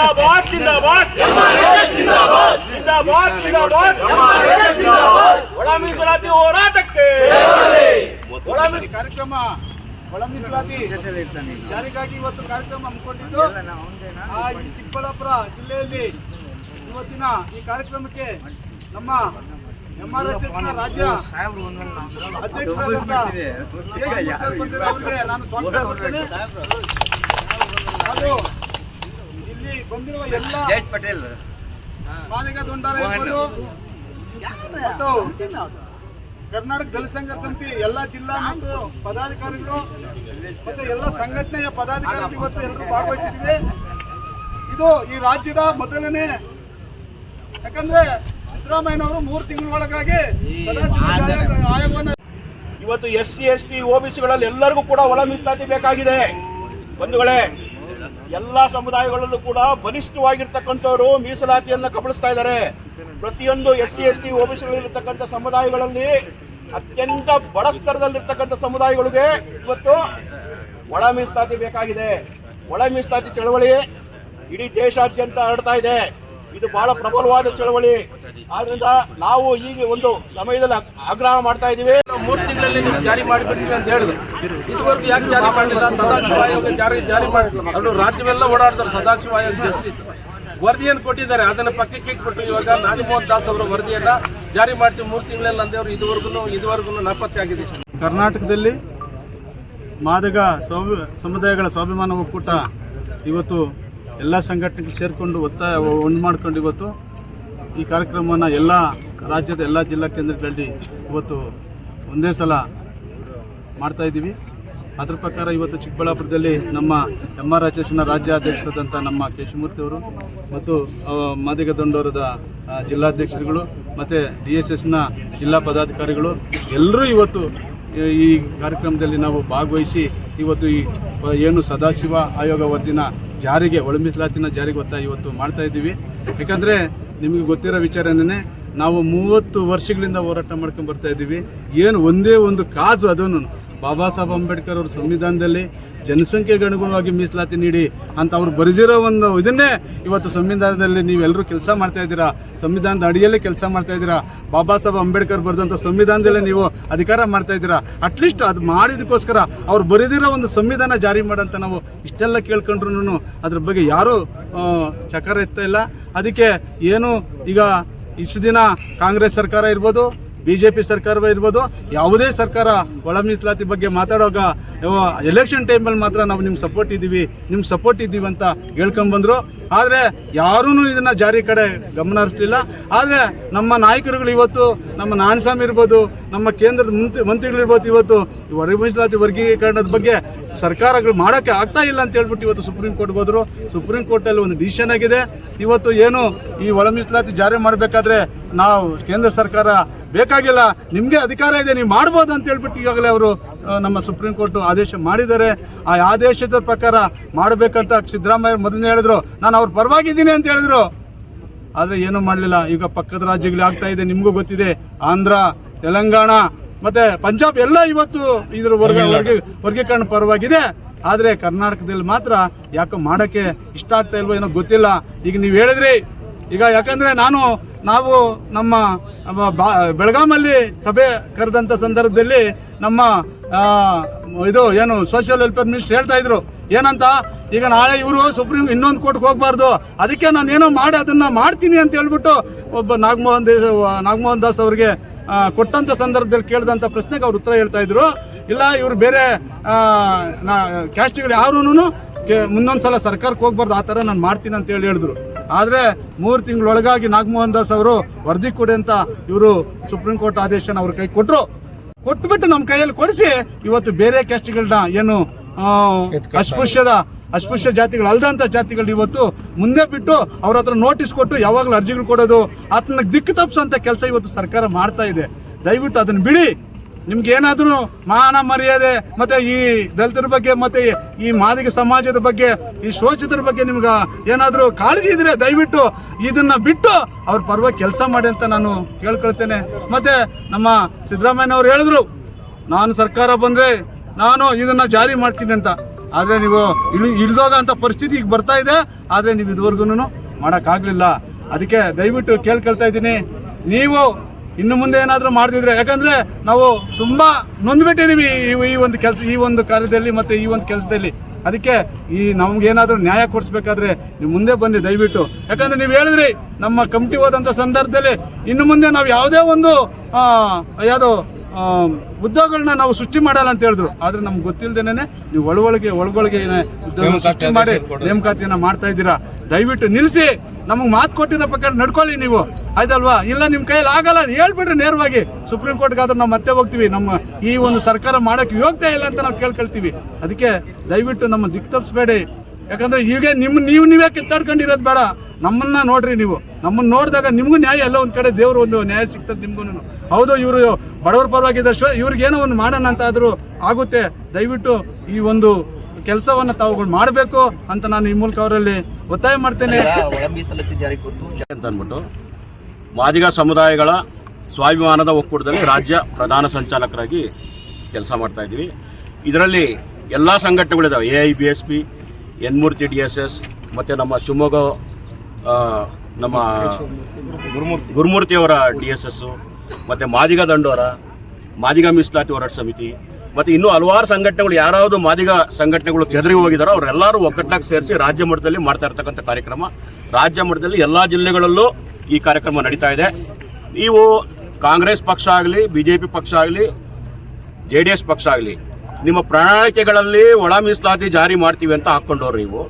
जिंदाबाद जिंदाबाद ಎಂಆರ್ಎಸ್ ಜಿಂದಾಬಾದ್ जिंदाबाद जिंदाबाद ಎಂಆರ್ಎಸ್ ಜಿಂದಾಬಾದ್ ಒಳ ಮೀಸಲಾತಿ ಹೋರಾಟಕ್ಕೆ ಜಯವಾಗಲಿ ಒಳ ಮೀಸ- ಕಾರ್ಯಕ್ರಮ ಒಳ ಮೀಸಲಾತಿ ಜಾರಿಗಾಗಿ ಇವತ್ತು ಕಾರ್ಯಕ್ರಮ ಹಮ್ಮಿಕೊಂಡಿದ್ದು ಆ ಈ ಚಿಕ್ಕಬಳ್ಳಾಪುರ ಜಿಲ್ಲೆಯಲ್ಲಿ ಇವತ್ತಿನ ಈ ಕಾರ್ಯಕ್ರಮಕ್ಕೆ ನಮ್ಮ ಎಂ ಆರ್ ಎಚ್ ಎಸ್ ರಾಜ್ಯ ಅಧ್ಯಕ್ಷರಾದಂಥ ಕೆ. ಬಂದಿರೋ ಅವರಿಗೆ ನಾನು ಸ್ವಾಗತ ಕೊಡ್ತೇನೆ ಹಾಗೂ ಇಲ್ಲಿ ಬಂದಿರುವ ಎಲ್ಲ ಮಾದಿಗ ದುಂಡಾರ ಇರ್ಬೋದು. ಮತ್ತು ಕರ್ನಾಟಕ ದಲಿತ ಸಂಘ ಸಮಿತಿ ಎಲ್ಲ ಜಿಲ್ಲಾ ಮತ್ತು ಪದಾಧಿಕಾರಿಗಳು ಮತ್ತೆ ಎಲ್ಲ ಸಂಘಟನೆಯ ಪದಾಧಿಕಾರಿಗಳು ಇವತ್ತು ಎಲ್ಲರೂ ಭಾಗವಹಿಸಿದ್ದೀವಿ. ಇದು ಈ ರಾಜ್ಯದ ಮೊದಲನೇ ಯಾಕಂದ್ರೆ ಸಿದ್ದರಾಮಯ್ಯನವರು ಮೂರು ತಿಂಗಳೊಳಗಾಗಿ ಆಯೋಗವನ್ನ ಇವತ್ತು S C S T O B ಸಿಗಳಲ್ಲಿ ಎಲ್ಲರಿಗೂ ಕೂಡ ಒಳ ಮೀಸಲಾತಿ ಬೇಕಾಗಿದೆ. ಬಂಧುಗಳೇ ಎಲ್ಲ ಸಮುದಾಯಗಳಲ್ಲೂ ಕೂಡ ಬಲಿಷ್ಠವಾಗಿರ್ತಕ್ಕಂಥವರು ಮೀಸಲಾತಿಯನ್ನ ಕಬಳಿಸ್ತಾ ಇದ್ದಾರೆ. ಪ್ರತಿಯೊಂದು ಎಸ್ ಸಿ, ಎಸ್ ಟಿ ಇರತಕ್ಕಂಥ ಸಮುದಾಯಗಳಲ್ಲಿ ಅತ್ಯಂತ ಬಡ ಸ್ತರದಲ್ಲಿರ್ತಕ್ಕಂಥ ಸಮುದಾಯಗಳಿಗೆ ಇವತ್ತು ಒಳ ಮೀಸಲಾತಿ ಬೇಕಾಗಿದೆ. ಒಳ ಮೀಸಲಾತಿ ಚಳವಳಿ ಇಡೀ ದೇಶಾದ್ಯಂತ ಹರಡ್ತಾ ಇದೆ. ಇದು ಬಹಳ ಪ್ರಬಲವಾದ ಚಳವಳಿ. ಆದ್ರಿಂದ ನಾವು ಈಗ ಒಂದು ಸಮಯದಲ್ಲಿ ಆಗ್ರಹ ಮಾಡ್ತಾ ಇದೀವಿ ಮೂರು ತಿಂಗಳಲ್ಲಿ ನೀವು ಜಾರಿ ಮಾಡಿಬಿಡ್ತೀವಿ ಅಂತ ಹೇಳಿದ್ರು. ಇದುವರೆಗೂ ಯಾಕೆ ಜಾರಿ ಮಾಡಲಿಲ್ಲ? ಸದಾಶಿವ ಆಯೋಗ ಜಾರಿ ಜಾರಿ ಮಾಡಿ ಅವರು ರಾಜ್ಯವೆಲ್ಲ ಓಡಾಡ್ತಾರೆ ಸದಾಶಿವ ಆಯೋಗ ಜಸ್ಟಿಸ್ ವರದಿಯನ್ನು ಕೊಟ್ಟಿದ್ದಾರೆ. ಅದನ್ನ ಪಕ್ಕಕ್ಕೆ ಇಟ್ಬಿಟ್ಟು ಇವಾಗ ನಾಗಮೋಹನ್ ದಾಸ್ ಅವರ ವರದಿಯನ್ನ ಜಾರಿ ಮಾಡ್ತೀವಿ. ಮೂರು ತಿಂಗಳಲ್ಲಿ ಅಂದೇವ್ರು ಇದುವರೆಗೂ ಇದುವರೆಗೂ ನಾಪತ್ತೆ ಆಗಿದೆ. ಕರ್ನಾಟಕದಲ್ಲಿ ಮಾದಗ ಸ್ವಾಭಿ ಸಮುದಾಯಗಳ ಸ್ವಾಭಿಮಾನ ಒಕ್ಕೂಟ ಇವತ್ತು ಎಲ್ಲ ಸಂಘಟನೆಗೆ ಸೇರಿಕೊಂಡು ಒತ್ತಾಯ ಒಂದು ಮಾಡ್ಕೊಂಡು ಇವತ್ತು ಈ ಕಾರ್ಯಕ್ರಮವನ್ನು ಎಲ್ಲ ರಾಜ್ಯದ ಎಲ್ಲ ಜಿಲ್ಲಾ ಕೇಂದ್ರಗಳಲ್ಲಿ ಇವತ್ತು ಒಂದೇ ಸಲ ಮಾಡ್ತಾ ಇದ್ದೀವಿ. ಅದ್ರ ಪ್ರಕಾರ ಇವತ್ತು ಚಿಕ್ಕಬಳ್ಳಾಪುರದಲ್ಲಿ ನಮ್ಮ ಎಂ ಆರ್ ಎಸ್ನ ರಾಜ್ಯಾಧ್ಯಕ್ಷರಾದಂಥ ನಮ್ಮ ಕೇಶಮೂರ್ತಿ ಅವರು ಮತ್ತು ಆ, ಮಾದಿಗ ದೊಂಡೋರದ ಆ, ಜಿಲ್ಲಾಧ್ಯಕ್ಷರುಗಳು ಮತ್ತು ಡಿ ಎಸ್ ಎಸ್ನ ಜಿಲ್ಲಾ ಪದಾಧಿಕಾರಿಗಳು ಎಲ್ಲರೂ ಇವತ್ತು ಈ ಕಾರ್ಯಕ್ರಮದಲ್ಲಿ ನಾವು ಭಾಗವಹಿಸಿ ಇವತ್ತು ಈ ಏನು ಸದಾಶಿವ ಆಯೋಗ ವರದಿನ ಜಾರಿಗೆ ಒಳ ಮೀಸಲಾತಿನ ಜಾರಿಗೆ ಗೊತ್ತಾ ಇವತ್ತು ಮಾಡ್ತಾ ಇದ್ದೀವಿ. ಯಾಕಂದರೆ ನಿಮಗೆ ಗೊತ್ತಿರೋ ವಿಚಾರನೇ ನಾವು ಮೂವತ್ತು ವರ್ಷಗಳಿಂದ ಹೋರಾಟ ಮಾಡ್ಕೊಂಡು ಬರ್ತಾ ಇದ್ದೀವಿ. ಏನು ಒಂದೇ ಒಂದು ಕಾಸು ಅದನ್ನು ಬಾಬಾ ಸಾಹೇಬ್ ಅಂಬೇಡ್ಕರ್ ಅವ್ರ ಸಂವಿಧಾನದಲ್ಲಿ ಜನಸಂಖ್ಯೆಗೆ ಅನುಗುಣವಾಗಿ ಮೀಸಲಾತಿ ನೀಡಿ ಅಂತ ಅವ್ರು ಬರೆದಿರೋ ಒಂದು ಇದನ್ನೇ ಇವತ್ತು ಸಂವಿಧಾನದಲ್ಲಿ ನೀವೆಲ್ಲರೂ ಕೆಲಸ ಮಾಡ್ತಾ ಇದ್ದೀರಾ? ಸಂವಿಧಾನದ ಅಡಿಯಲ್ಲಿ ಕೆಲಸ ಮಾಡ್ತಾ ಇದ್ದೀರಾ? ಬಾಬಾ ಸಾಹೇಬ್ ಅಂಬೇಡ್ಕರ್ ಬರೆದಂಥ ಸಂವಿಧಾನದಲ್ಲೇ ನೀವು ಅಧಿಕಾರ ಮಾಡ್ತಾ ಇದ್ದೀರಾ? ಅಟ್ಲೀಸ್ಟ್ ಅದು ಮಾಡಿದಕ್ಕೋಸ್ಕರ ಅವ್ರು ಬರೆದಿರೋ ಒಂದು ಸಂವಿಧಾನ ಜಾರಿ ಮಾಡಂತ ನಾವು ಇಷ್ಟೆಲ್ಲ ಕೇಳ್ಕೊಂಡ್ರು ಅದ್ರ ಬಗ್ಗೆ ಯಾರೂ ಚಕಾರ ಎತ್ತಾ ಇಲ್ಲ. ಅದಕ್ಕೆ ಏನು ಈಗ ಇಷ್ಟು ದಿನ ಕಾಂಗ್ರೆಸ್ ಸರ್ಕಾರ ಇರ್ಬೋದು ಬಿ ಜೆ ಪಿ ಸರ್ಕಾರವೇ ಇರ್ಬೋದು, ಯಾವುದೇ ಸರ್ಕಾರ ಒಳ ಮೀಸಲಾತಿ ಬಗ್ಗೆ ಮಾತಾಡೋಕ ಎಲೆಕ್ಷನ್ ಟೈಮಲ್ಲಿ ಮಾತ್ರ ನಾವು ನಿಮ್ಮ ಸಪೋರ್ಟ್ ಇದ್ದೀವಿ ನಿಮ್ಮ ಸಪೋರ್ಟ್ ಇದ್ದೀವಿ ಅಂತ ಹೇಳ್ಕೊಂಬಂದರು ಆದರೆ ಯಾರೂ ಇದನ್ನು ಜಾರಿ ಕಡೆ ಗಮನ ಹರಿಸಲಿಲ್ಲ. ಆದರೆ ನಮ್ಮ ನಾಯಕರುಗಳು ಇವತ್ತು, ನಮ್ಮ ನಾಣಸ್ವಾಮಿ ಇರ್ಬೋದು, ನಮ್ಮ ಕೇಂದ್ರದ ಮಂತ್ರಿ ಮಂತ್ರಿಗಳಿರ್ಬೋದು ಇವತ್ತು ಒಳ ಮೀಸಲಾತಿ ವರ್ಗೀಕರಣದ ಬಗ್ಗೆ ಸರ್ಕಾರಗಳು ಮಾಡೋಕ್ಕೆ ಆಗ್ತಾ ಇಲ್ಲ ಅಂತ ಹೇಳ್ಬಿಟ್ಟು ಇವತ್ತು ಸುಪ್ರೀಂ ಕೋರ್ಟ್ ಹೋದರು. ಸುಪ್ರೀಂ ಕೋರ್ಟಲ್ಲಿ ಒಂದು ಡಿಸಿಷನ್ ಆಗಿದೆ. ಇವತ್ತು ಏನು ಈ ಒಳ ಮೀಸಲಾತಿ ಜಾರಿ ಮಾಡಬೇಕಾದ್ರೆ ನಾವು ಕೇಂದ್ರ ಸರ್ಕಾರ ಬೇಕಾಗಿಲ್ಲ ನಿಮಗೆ ಅಧಿಕಾರ ಇದೆ ನೀವು ಮಾಡ್ಬೋದು ಅಂತ ಹೇಳ್ಬಿಟ್ಟು ಈಗಾಗಲೇ ಅವರು ನಮ್ಮ ಸುಪ್ರೀಂ ಕೋರ್ಟ್ ಆದೇಶ ಮಾಡಿದ್ದಾರೆ. ಆ ಆದೇಶದ ಪ್ರಕಾರ ಮಾಡಬೇಕಂತ ಸಿದ್ದರಾಮಯ್ಯ ಮೊದಲನೇ ಹೇಳಿದ್ರು. ನಾನು ಅವ್ರ ಪರವಾಗಿದ್ದೀನಿ ಅಂತ ಹೇಳಿದ್ರು. ಆದರೆ ಏನೂ ಮಾಡಲಿಲ್ಲ. ಈಗ ಪಕ್ಕದ ರಾಜ್ಯಗಳು ಆಗ್ತಾ ಇದೆ ನಿಮಗೂ ಗೊತ್ತಿದೆ. ಆಂಧ್ರ ತೆಲಂಗಾಣ ಮತ್ತೆ ಪಂಜಾಬ್ ಎಲ್ಲ ಇವತ್ತು ಇದ್ರ ವರ್ಗ ವರ್ಗ ವರ್ಗೀಕರಣ ಪರವಾಗಿದೆ. ಆದರೆ ಕರ್ನಾಟಕದಲ್ಲಿ ಮಾತ್ರ ಯಾಕೋ ಮಾಡೋಕ್ಕೆ ಇಷ್ಟ ಆಗ್ತಾ ಇಲ್ವೋ ಏನೋ ಗೊತ್ತಿಲ್ಲ. ಈಗ ನೀವು ಹೇಳಿದ್ರಿ. ಈಗ ಯಾಕಂದ್ರೆ ನಾನು ನಾವು ನಮ್ಮ ಬೆಳಗಾಮಲ್ಲಿ ಸಭೆ ಕರೆದಂಥ ಸಂದರ್ಭದಲ್ಲಿ ನಮ್ಮ ಇದು ಏನು ಸೋಷಿಯಲ್ ವೆಲ್ಫೇರ್ ಮಿನಿಸ್ಟರ್ ಹೇಳ್ತಾ ಇದ್ರು. ಏನಂತ? ಈಗ ನಾಳೆ ಇವರು ಸುಪ್ರೀಂ ಇನ್ನೊಂದು ಕೋರ್ಟ್ಗೆ ಹೋಗಬಾರ್ದು. ಅದಕ್ಕೆ ನಾನು ಏನೋ ಮಾಡಿ, ಅದನ್ನ ಮಾಡ್ತೀನಿ ಅಂತ ಹೇಳ್ಬಿಟ್ಟು ಒಬ್ಬ ನಾಗಮೋಹನ್ ದೇಸ್ ನಾಗಮೋಹನ್ ದಾಸ್ ಅವರಿಗೆ ಕೊಟ್ಟಂತ ಸಂದರ್ಭದಲ್ಲಿ ಕೇಳಿದಂತ ಪ್ರಶ್ನೆಗೆ ಅವ್ರು ಉತ್ತರ ಹೇಳ್ತಾ ಇದ್ರು. ಇಲ್ಲ, ಇವರು ಬೇರೆ ಕ್ಯಾಸ್ಟ್ಗಳು ಯಾರೂ ಮುಂದೊಂದು ಸಲ ಸರ್ಕಾರಕ್ಕೆ ಹೋಗ್ಬಾರ್ದು. ಆ ಥರ ನಾನು ಮಾಡ್ತೀನಿ ಅಂತ ಹೇಳಿ ಹೇಳಿದ್ರು. ಆದರೆ ಮೂರು ತಿಂಗಳೊಳಗಾಗಿ ನಾಗಮೋಹನ್ ದಾಸ್ ಅವರು ವರದಿ ಕೊಡಿ ಅಂತ ಇವರು ಸುಪ್ರೀಂ ಕೋರ್ಟ್ ಆದೇಶನ ಅವ್ರ ಕೈ ಕೊಟ್ಟರು ಕೊಟ್ಬಿಟ್ಟು ನಮ್ಮ ಕೈಯಲ್ಲಿ ಕೊಡಿಸಿ ಇವತ್ತು ಬೇರೆ ಕ್ಯಾಸ್ಟ್ಗಳನ್ನ ಏನು ಅಸ್ಪೃಶ್ಯದ ಅಸ್ಪೃಶ್ಯ ಜಾತಿಗಳು ಅಲ್ದಂತ ಜಾತಿಗಳು ಇವತ್ತು ಮುಂದೆ ಬಿಟ್ಟು ಅವ್ರ ಹತ್ರ ನೋಟಿಸ್ ಕೊಟ್ಟು ಯಾವಾಗಲೂ ಅರ್ಜಿಗಳು ಕೊಡೋದು ಆತನ ದಿಕ್ಕು ತಪ್ಪಿಸೋಂಥ ಕೆಲಸ ಇವತ್ತು ಸರ್ಕಾರ ಮಾಡ್ತಾ ಇದೆ. ದಯವಿಟ್ಟು ಅದನ್ನ ಬಿಡಿ. ನಿಮ್ಗೆ ಏನಾದ್ರು ಮಾನ ಮರ್ಯಾದೆ ಮತ್ತೆ ಈ ದಲಿತರ ಬಗ್ಗೆ ಮತ್ತೆ ಈ ಮಾದಿಗ ಸಮಾಜದ ಬಗ್ಗೆ, ಈ ಶೋಷಿತರ ಬಗ್ಗೆ ನಿಮ್ಗೆ ಏನಾದರೂ ಕಾಳಜಿ ಇದ್ರೆ ದಯವಿಟ್ಟು ಇದನ್ನ ಬಿಟ್ಟು ಅವ್ರ ಪರವಾಗಿ ಕೆಲಸ ಮಾಡಿ ಅಂತ ನಾನು ಕೇಳ್ಕೊಳ್ತೇನೆ. ಮತ್ತೆ ನಮ್ಮ ಸಿದ್ದರಾಮಯ್ಯ ಅವ್ರು ಹೇಳಿದ್ರು, ನಾನು ಸರ್ಕಾರ ಬಂದ್ರೆ ನಾನು ಇದನ್ನ ಜಾರಿ ಮಾಡ್ತೀನಿ ಅಂತ. ಆದ್ರೆ ನೀವು ಇಳಿ ಇಳಿದೋಗ ಅಂತ ಪರಿಸ್ಥಿತಿ ಈಗ ಬರ್ತಾ ಇದೆ, ಆದ್ರೆ ನೀವು ಇದುವರೆಗೂ ಮಾಡೋಕ್ಕಾಗಲಿಲ್ಲ. ಅದಕ್ಕೆ ದಯವಿಟ್ಟು ಕೇಳ್ಕೊಳ್ತಾ ಇದ್ದೀನಿ. ನೀವು ಇನ್ನು ಮುಂದೆ ಏನಾದರೂ ಮಾಡ್ತಿದ್ರೆ, ಯಾಕಂದ್ರೆ ನಾವು ತುಂಬ ನೊಂದ್ಬಿಟ್ಟಿದೀವಿ ಈ ಒಂದು ಕೆಲಸ, ಈ ಒಂದು ಕಾರ್ಯದಲ್ಲಿ ಮತ್ತು ಈ ಒಂದು ಕೆಲಸದಲ್ಲಿ. ಅದಕ್ಕೆ ಈ ನಮಗೇನಾದರೂ ನ್ಯಾಯ ಕೊಡಿಸ್ಬೇಕಾದ್ರೆ ನೀವು ಮುಂದೆ ಬನ್ನಿ, ದಯವಿಟ್ಟು. ಯಾಕಂದರೆ ನೀವು ಹೇಳಿದ್ರಿ, ನಮ್ಮ ಕಮಿಟಿ ಹೋದಂಥ ಸಂದರ್ಭದಲ್ಲಿ ಇನ್ನು ಮುಂದೆ ನಾವು ಯಾವುದೇ ಒಂದು ಯಾವುದು ಉದ್ಯೋಗಗಳನ್ನ ನಾವು ಸೃಷ್ಟಿ ಮಾಡಲ್ಲ ಅಂತ ಹೇಳಿದ್ರು. ಆದ್ರೆ ನಮ್ಗೆ ಗೊತ್ತಿಲ್ದೇನೆ ನೀವು ಒಳಗೊಳಗೆ ಒಳಗೊಳಗೆ ಉದ್ಯೋಗ ಸೃಷ್ಟಿ ಮಾಡಿ ನೇಮಕಾತಿಯನ್ನ ಮಾಡ್ತಾ ಇದ್ದೀರಾ? ದಯವಿಟ್ಟು ನಿಲ್ಲಿಸಿ ನಮಗೆ ಮಾತು ಕೊಟ್ಟಿರೋ ಪ್ರಕಾರ ನಡ್ಕೊಳ್ಳಿ ನೀವು. ಆಯ್ತಲ್ವಾ? ಇಲ್ಲ ನಿಮ್ಮ ಕೈಯಲ್ಲಿ ಆಗಲ್ಲ ಹೇಳ್ಬಿಡ್ರಿ ನೇರವಾಗಿ ಸುಪ್ರೀಂ ಕೋರ್ಟ್ಗಾದ್ರೆ ನಾವು ಮತ್ತೆ ಹೋಗ್ತೀವಿ. ನಮ್ಮ ಈ ಒಂದು ಸರ್ಕಾರ ಮಾಡೋಕ್ಕೆ ಯೋಗ್ಯ ಇಲ್ಲ ಅಂತ ನಾವು ಕೇಳ್ಕೊಳ್ತೀವಿ. ಅದಕ್ಕೆ ದಯವಿಟ್ಟು ನಮ್ಮ ದಿಕ್ ತಪ್ಪಿಸ್ಬೇಡಿ ಯಾಕಂದ್ರೆ ಹೀಗೆ ನಿಮ್ಮ ನೀವು ನೀವೇ ಕಿತ್ತಾಡ್ಕೊಂಡಿರೋದು ಬೇಡ. ನಮ್ಮನ್ನ ನೋಡ್ರಿ ನೀವು. ನಮ್ಮನ್ನ ನೋಡಿದಾಗ ನಿಮಗೂ ನ್ಯಾಯ ಎಲ್ಲ ಒಂದು ಕಡೆ ದೇವ್ರ ಒಂದು ನ್ಯಾಯ ಸಿಗ್ತದೆ ನಿಮ್ಗೂ ಹೌದು, ಇವರು ಬಡವರ ಪರವಾಗಿದ್ದಷ್ಟು ಇವ್ರಿಗೇನೋ ಒಂದು ಮಾಡೋಣ ಅಂತ ಆದರೂ ಆಗುತ್ತೆ. ದಯವಿಟ್ಟು ಈ ಒಂದು ಕೆಲಸವನ್ನ ತಾವುಗಳು ಮಾಡಬೇಕು ಅಂತ ನಾನು ಈ ಮೂಲಕ ಅವರಲ್ಲಿ ಒತ್ತಾಯ ಮಾಡ್ತೇನೆ. ಅಂತ ಅಂದ್ಬಿಟ್ಟು, ಮಾದಿಗ ಸಮುದಾಯಗಳ ಸ್ವಾಭಿಮಾನದ ಒಕ್ಕೂಟದಲ್ಲಿ ರಾಜ್ಯ ಪ್ರಧಾನ ಸಂಚಾಲಕರಾಗಿ ಕೆಲಸ ಮಾಡ್ತಾ ಇದ್ದೀವಿ. ಇದರಲ್ಲಿ ಎಲ್ಲ ಸಂಘಟನೆಗಳಿದ್ದಾವೆ A I B S P N Murthy D S S ಮತ್ತು ನಮ್ಮ ಶಿವಮೊಗ್ಗ ನಮ್ಮ ಗುರುಮೂರ್ತಿ. ಗುರುಮೂರ್ತಿಯವರ ಡಿ ಎಸ್ ಎಸ್ಸು ಮತ್ತು ಮಾದಿಗ ದಂಡೋರ ಮಾದಿಗ ಮೀಸಲಾತಿ ಹೋರಾಟ ಸಮಿತಿ ಮತ್ತು ಇನ್ನೂ ಹಲವಾರು ಸಂಘಟನೆಗಳು ಯಾರಾವುದು ಮಾದಿಗ ಸಂಘಟನೆಗಳು ಚದರಿ ಹೋಗಿದಾರೋ ಅವರೆಲ್ಲರೂ ಒಗ್ಗಟ್ಟಾಗಿ ಸೇರಿಸಿ ರಾಜ್ಯ ಮಟ್ಟದಲ್ಲಿ ಮಾಡ್ತಾ ಇರ್ತಕ್ಕಂಥ ಕಾರ್ಯಕ್ರಮ. ರಾಜ್ಯ ಮಟ್ಟದಲ್ಲಿ ಎಲ್ಲ ಜಿಲ್ಲೆಗಳಲ್ಲೂ ಈ ಕಾರ್ಯಕ್ರಮ ನಡೀತಾ ಇದೆ. ನೀವು ಕಾಂಗ್ರೆಸ್ ಪಕ್ಷ ಆಗಲಿ ಬಿ ಜೆ ಪಿ ಪಕ್ಷ ಆಗಲಿ ಜೆ ಡಿ ಎಸ್ ಪಕ್ಷ ಆಗಲಿ ನಿಮ್ಮ ಪ್ರಣಾಳಿಕೆಗಳಲ್ಲಿ ಒಳ ಮೀಸಲಾತಿ ಜಾರಿ ಮಾಡ್ತೀವಿ ಅಂತ ಹಾಕ್ಕೊಂಡವ್ರು ನೀವು.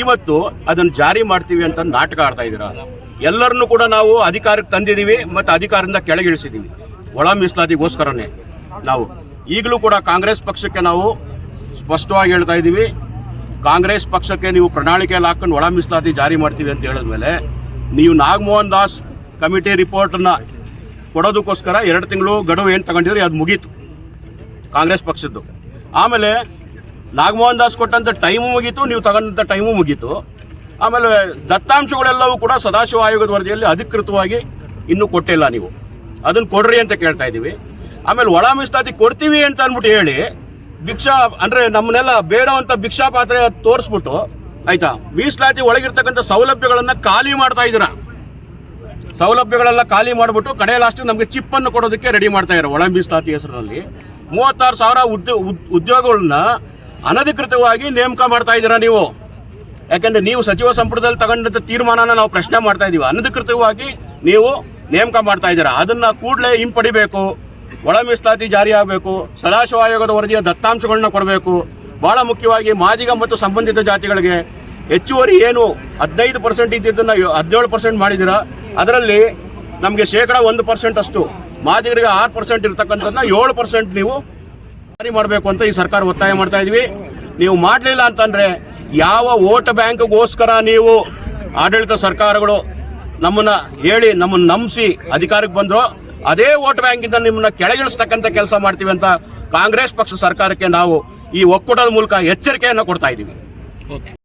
ಇವತ್ತು ಅದನ್ನು ಜಾರಿ ಮಾಡ್ತೀವಿ ಅಂತ ನಾಟಕ ಆಡ್ತಾ ಇದ್ದೀರಾ? ಎಲ್ಲರನ್ನು ಕೂಡ ನಾವು ಅಧಿಕಾರಕ್ಕೆ ತಂದಿದ್ದೀವಿ ಮತ್ತು ಅಧಿಕಾರದಿಂದ ಕೆಳಗಿಳಿಸಿದ್ದೀವಿ ಒಳ ಮೀಸಲಾತಿಗೋಸ್ಕರನೇ. ನಾವು ಈಗಲೂ ಕೂಡ ಕಾಂಗ್ರೆಸ್ ಪಕ್ಷಕ್ಕೆ ನಾವು ಸ್ಪಷ್ಟವಾಗಿ ಹೇಳ್ತಾ ಇದ್ದೀವಿ. ಕಾಂಗ್ರೆಸ್ ಪಕ್ಷಕ್ಕೆ ನೀವು ಪ್ರಣಾಳಿಕೆಯಲ್ಲಿ ಹಾಕೊಂಡು ಒಳ ಮೀಸಲಾತಿ ಜಾರಿ ಮಾಡ್ತೀವಿ ಅಂತ ಹೇಳಿದ್ಮೇಲೆ ನೀವು ನಾಗಮೋಹನ್ ದಾಸ್ ಕಮಿಟಿ ರಿಪೋರ್ಟನ್ನು ಕೊಡೋದಕ್ಕೋಸ್ಕರ ಎರಡು ತಿಂಗಳು ಗಡುವು ಏನು ತಗೊಂಡಿದ್ರಿ? ಅದು ಮುಗೀತು. ಕಾಂಗ್ರೆಸ್ ಪಕ್ಷದ್ದು. ಆಮೇಲೆ ನಾಗಮೋಹನ್ ದಾಸ್ ಕೊಟ್ಟಂತ ಟೈಮು ಮುಗೀತು, ನೀವು ತಗೊಂಡಂತ ಟೈಮು ಮುಗೀತು. ಆಮೇಲೆ ದತ್ತಾಂಶಗಳೆಲ್ಲವೂ ಕೂಡ ಸದಾಶಿವ ಆಯೋಗದ ವರದಿಯಲ್ಲಿ ಅಧಿಕೃತವಾಗಿ ಇನ್ನೂ ಕೊಟ್ಟಿಲ್ಲ ನೀವು. ಅದನ್ನ ಕೊಡ್ರಿ ಅಂತ ಕೇಳ್ತಾ ಇದ್ದೀವಿ. ಆಮೇಲೆ ಒಳ ಮೀಸಲಾತಿ ಕೊಡ್ತೀವಿ ಅಂತ ಅಂದ್ಬಿಟ್ಟು ಹೇಳಿ, ಭಿಕ್ಷಾ, ಅಂದ್ರೆ ನಮ್ಮನ್ನೆಲ್ಲ ಅಂತ ಭಿಕ್ಷಾ ಪಾತ್ರೆ ತೋರಿಸ್ಬಿಟ್ಟು, ಆಯ್ತಾ, ಮೀಸಲಾತಿ ಒಳಗಿರ್ತಕ್ಕಂಥ ಸೌಲಭ್ಯಗಳನ್ನ ಖಾಲಿ ಮಾಡ್ತಾ ಇದ್ದೀರಾ? ಸೌಲಭ್ಯಗಳೆಲ್ಲ ಖಾಲಿ ಮಾಡಿಬಿಟ್ಟು ಕಡೆ ಲಾಸ್ಟ್ ನಮಗೆ ಚಿಪ್ಪನ್ನು ಕೊಡೋದಕ್ಕೆ ರೆಡಿ ಮಾಡ್ತಾ ಇದ್ದಾರೆ ಒಳ ಮೀಸಲಾತಿ ಹೆಸರಿನಲ್ಲಿ. ಮೂವತ್ತಾರು ಸಾವಿರ ಉದ್ಯೋ, ಉದ್- ಉದ್ಯೋಗಗಳನ್ನ ಅನಧಿಕೃತವಾಗಿ ನೇಮಕ ಮಾಡ್ತಾ ಇದ್ದೀರಾ ನೀವು? ಯಾಕಂದ್ರೆ ನೀವು ಸಚಿವ ಸಂಪುಟದಲ್ಲಿ ತಗೊಂಡಂತ ತೀರ್ಮಾನನ ನಾವು ಪ್ರಶ್ನೆ ಮಾಡ್ತಾ ಇದೀವಿ ಅನಧಿಕೃತವಾಗಿ ನೀವು ನೇಮಕ ಮಾಡ್ತಾ ಇದ್ದೀರಾ? ಅದನ್ನ ಕೂಡಲೇ ಹಿಂಪಡಿಬೇಕು. ಒಳ ಮೀಸಲಾತಿ ಜಾರಿ ಆಗಬೇಕು. ಸದಾಶಿವ ಆಯೋಗದ ವರದಿಯ ದತ್ತಾಂಶಗಳನ್ನ ಕೊಡಬೇಕು. ಬಹಳ ಮುಖ್ಯವಾಗಿ ಮಾದಿಗ ಮತ್ತು ಸಂಬಂಧಿತ ಜಾತಿಗಳಿಗೆ ಹೆಚ್ಚುವರಿ ಏನು ಹದಿನೈದು ಪರ್ಸೆಂಟ್ ಇದ್ದಿದ್ದನ್ನು ಹದಿನೇಳು ಪರ್ಸೆಂಟ್ ಮಾಡಿದಿರ ಅದರಲ್ಲಿ ನಮಗೆ ಶೇಕಡ ಒಂದು ಪರ್ಸೆಂಟ್ ಅಷ್ಟು. ಮಾದಿಗರಿಗೆ ಆರು ಪರ್ಸೆಂಟ್ ಇರ್ತಕ್ಕಂಥದ್ದನ್ನ ಏಳು ಪರ್ಸೆಂಟ್ ನೀವು ಜಾರಿ ಮಾಡಬೇಕು ಅಂತ ಈ ಸರ್ಕಾರ ಒತ್ತಾಯ ಮಾಡ್ತಾ ಇದೀವಿ. ನೀವು ಮಾಡಲಿಲ್ಲ ಅಂತಂದ್ರೆ ಯಾವ ವೋಟ್ ಬ್ಯಾಂಕ್ಗೋಸ್ಕರ ನೀವು ಆಡಳಿತ ಸರ್ಕಾರಗಳು ನಮ್ಮನ್ನ ಹೇಳಿ, ನಮ್ಮನ್ನು ನಂಬಿಸಿ ಅಧಿಕಾರಕ್ಕೆ ಬಂದ್ರು ಅದೇ ವೋಟ್ ಬ್ಯಾಂಕಿಂದ ನಿಮ್ಮನ್ನ ಕೆಳಗಿಳಿಸ್ತಕ್ಕಂಥ ಕೆಲಸ ಮಾಡ್ತೀವಿ ಅಂತ ಕಾಂಗ್ರೆಸ್ ಪಕ್ಷ ಸರ್ಕಾರಕ್ಕೆ ನಾವು ಈ ಒಕ್ಕೂಟದ ಮೂಲಕ ಎಚ್ಚರಿಕೆಯನ್ನು ಕೊಡ್ತಾ ಇದ್ದೀವಿ